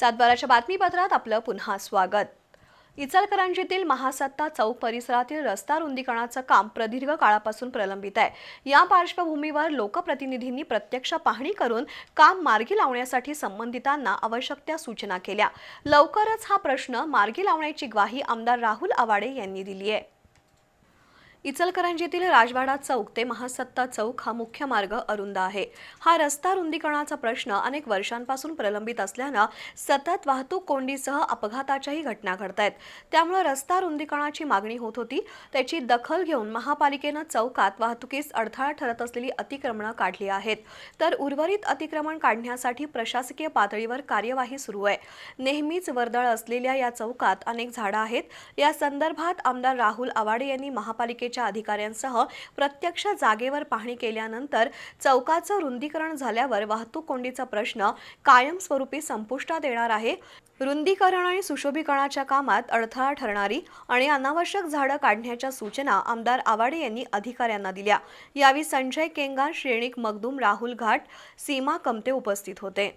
सातबाराच्या बातमीपत्रात आपलं पुन्हा स्वागत. इचलकरंजीतील महासत्ता चौक परिसरातील रस्ता रुंदीकरणाचं काम प्रदीर्घ काळापासून प्रलंबित आहे. या पार्श्वभूमीवर लोकप्रतिनिधींनी प्रत्यक्ष पाहणी करून काम मार्गी लावण्यासाठी संबंधितांना आवश्यक त्या सूचना केल्या. लवकरच हा प्रश्न मार्गी लावण्याची ग्वाही आमदार राहुल आवाडे यांनी दिली आहे. इचलकरंजीतील राजवाडा चौक ते महासत्ता चौक हा मुख्य मार्ग अरुंद आहे. हा रस्ता रुंदीकरणाचा प्रश्न अनेक वर्षांपासून प्रलंबित असल्यानं सतत वाहतूक कोंडीसह अपघाताच्याही घटना घडत आहेत त्यामुळे रस्ता रुंदीकरणाची मागणी होत होती. त्याची दखल घेऊन महापालिकेनं चौकात वाहतुकीस अडथळा ठरत असलेली अतिक्रमणं काढली आहेत. तर उर्वरित अतिक्रमण काढण्यासाठी प्रशासकीय पातळीवर कार्यवाही सुरू आहे. नेहमीच वर्दळ असलेल्या या चौकात अनेक झाडं आहेत. या संदर्भात आमदार राहुल आवाडे यांनी महापालिकेच्या अधिकाऱ्यांसह प्रत्यक्ष जागेवर पाहणी केल्यानंतर चौकाचं रुंदीकरण झाल्यावर वाहतूक कोंडीचा प्रश्न कायमस्वरूपी संपुष्टात येणार आहे. रुंदीकरण आणि सुशोभीकरणाच्या कामात अडथळा ठरणारी आणि अनावश्यक झाडं काढण्याच्या सूचना आमदार आवाडे यांनी अधिकाऱ्यांना दिल्या. यावेळी संजय केंगार श्रेणिक मगदूम राहुल घाट सीमा कमते उपस्थित होते.